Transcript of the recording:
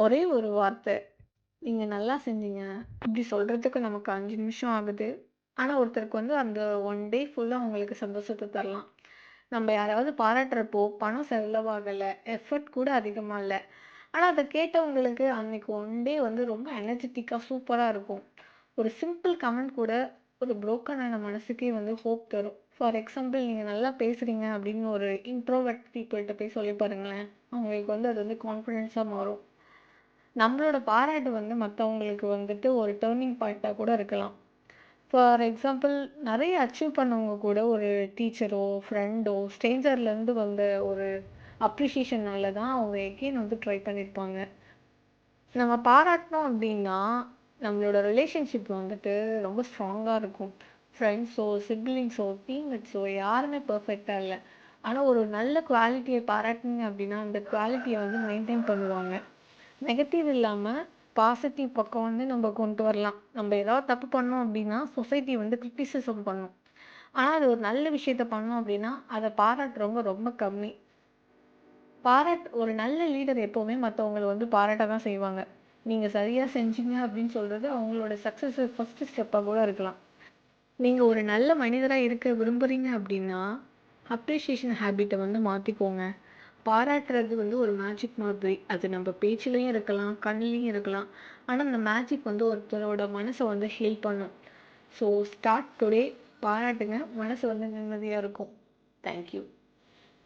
ஒரே ஒரு வார்த்தை, "நீங்க நல்லா செஞ்சீங்க." இப்படி சொல்றதுக்கு நமக்கு அஞ்சு நிமிஷம் ஆகுது. ஆனால் ஒருத்தருக்கு வந்து அந்த ஒன் டே ஃபுல்லாக அவங்களுக்கு சந்தோஷத்தை தரலாம். நம்ம யாராவது பாராட்டுறப்போ, பணம் செலவாகலை எஃபோர்ட் கூட அதிகமாக இல்லை ஆனால் அதை கேட்டவங்களுக்கு அன்னைக்கு ஒன் டே வந்து ரொம்ப எனர்ஜெட்டிக்காக சூப்பராக இருக்கும். ஒரு சிம்பிள் கமெண்ட் கூட ஒரு புரோக்கனான மனசுக்கே வந்து ஹோப் தரும். ஃபார் எக்ஸாம்பிள் நீங்கள் நல்லா பேசுகிறீங்க அப்படின்னு ஒரு இன்ட்ரோவர்ட் பீப்புள்கிட்ட போய் சொல்லி பாருங்களேன். அவங்களுக்கு வந்து அது வந்து கான்ஃபிடென்ஸாக மாறும். நம்மளோட பாராட்டு வந்து மற்றவங்களுக்கு வந்துட்டு ஒரு டேர்னிங் பாயிண்ட்டாக கூட இருக்கலாம். ஃபார் எக்ஸாம்பிள் நிறைய அச்சீவ் பண்ணவங்க கூட ஒரு டீச்சரோ, ஃப்ரெண்டோ, ஸ்ட்ரேஞ்சர்லேருந்து வந்த ஒரு அப்ரிசியேஷனால தான் அவங்க எகெயின் வந்து ட்ரை பண்ணியிருப்பாங்க. நம்ம பாராட்டினோம் அப்படின்னா, நம்மளோட ரிலேஷன்ஷிப் வந்துட்டு ரொம்ப ஸ்ட்ராங்காக இருக்கும். ஃப்ரெண்ட்ஸோ, சிப்ளிங்ஸோ டீம்மேட்ஸோ யாருமே பர்ஃபெக்டாக இல்லை ஆனால் ஒரு நல்ல குவாலிட்டியை பாராட்டினீங்க அப்படின்னா, அந்த குவாலிட்டியை வந்து மெயின்டைன் பண்ணுவாங்க. நெகட்டிவ் இல்லாமல் பாசிட்டிவ் பக்கம் வந்து நம்ம கொண்டு வரலாம். நம்ம ஏதாவது தப்பு பண்ணோம் அப்படின்னா, சொசைட்டி வந்து கிரிட்டிசிசம் பண்ணும். ஆனால் அது ஒரு நல்ல விஷயத்த பண்ணோம் அப்படின்னா, அதை பாராட்டுறவங்க ரொம்ப கம்மி. பாராட் ஒரு நல்ல லீடர் எப்போவுமே மற்றவங்களை வந்து பாராட்ட தான் செய்வாங்க. நீங்கள் சரியாக செஞ்சீங்க அப்படின்னு சொல்கிறது அவங்களோட சக்ஸஸ் ஃபஸ்ட்டு ஸ்டெப்பாக கூட இருக்கலாம். நீங்கள் ஒரு நல்ல மனிதராக இருக்க விரும்புகிறீங்க அப்படின்னா, அப்ரிஷியேஷன் ஹேபிட்டை வந்து மாற்றிக்கோங்க பாராட்டுறது வந்து ஒரு மேஜிக் மாதிரி. அது நம்ம பேச்சுலேயும் இருக்கலாம், கண்லயும் இருக்கலாம். ஆனால் அந்த மேஜிக் வந்து ஒருத்தரோட மனசை வந்து ஹீல் பண்ணும். ஸோ ஸ்டார்ட் டுடே பாராட்டுங்க. மனசு வந்து நிம்மதியாக இருக்கும். Thank you.